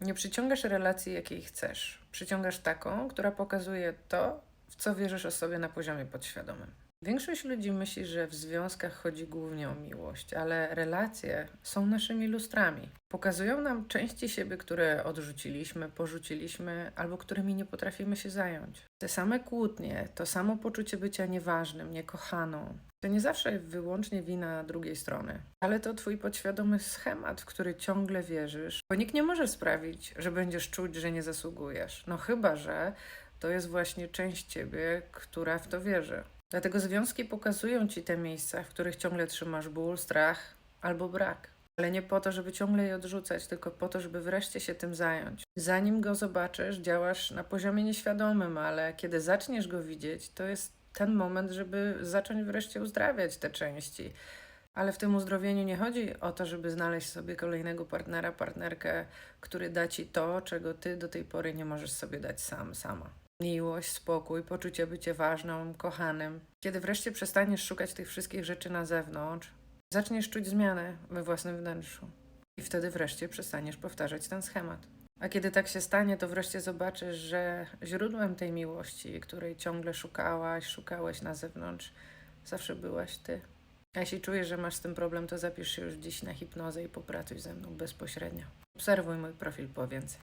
Nie przyciągasz relacji, jakiej chcesz. Przyciągasz taką, która pokazuje to, w co wierzysz o sobie na poziomie podświadomym. Większość ludzi myśli, że w związkach chodzi głównie o miłość, ale relacje są naszymi lustrami. Pokazują nam części siebie, które odrzuciliśmy, porzuciliśmy albo którymi nie potrafimy się zająć. Te same kłótnie, to samo poczucie bycia nieważnym, niekochaną. To nie zawsze wyłącznie wina drugiej strony, ale to twój podświadomy schemat, w który ciągle wierzysz, bo nikt nie może sprawić, że będziesz czuć, że nie zasługujesz. No chyba, że to jest właśnie część ciebie, która w to wierzy. Dlatego związki pokazują ci te miejsca, w których ciągle trzymasz ból, strach albo brak. Ale nie po to, żeby ciągle je odrzucać, tylko po to, żeby wreszcie się tym zająć. Zanim go zobaczysz, działasz na poziomie nieświadomym, ale kiedy zaczniesz go widzieć, to jest ten moment, żeby zacząć wreszcie uzdrawiać te części. Ale w tym uzdrowieniu nie chodzi o to, żeby znaleźć sobie kolejnego partnera, partnerkę, który da ci to, czego ty do tej pory nie możesz sobie dać sam, sama. Miłość, spokój, poczucie bycia ważną, kochanym. Kiedy wreszcie przestaniesz szukać tych wszystkich rzeczy na zewnątrz, zaczniesz czuć zmianę we własnym wnętrzu. I wtedy wreszcie przestaniesz powtarzać ten schemat. A kiedy tak się stanie, to wreszcie zobaczysz, że źródłem tej miłości, której ciągle szukałaś, szukałeś na zewnątrz, zawsze byłaś ty. A jeśli czujesz, że masz z tym problem, to zapisz się już dziś na hipnozę i popracuj ze mną bezpośrednio. Obserwuj mój profil po więcej.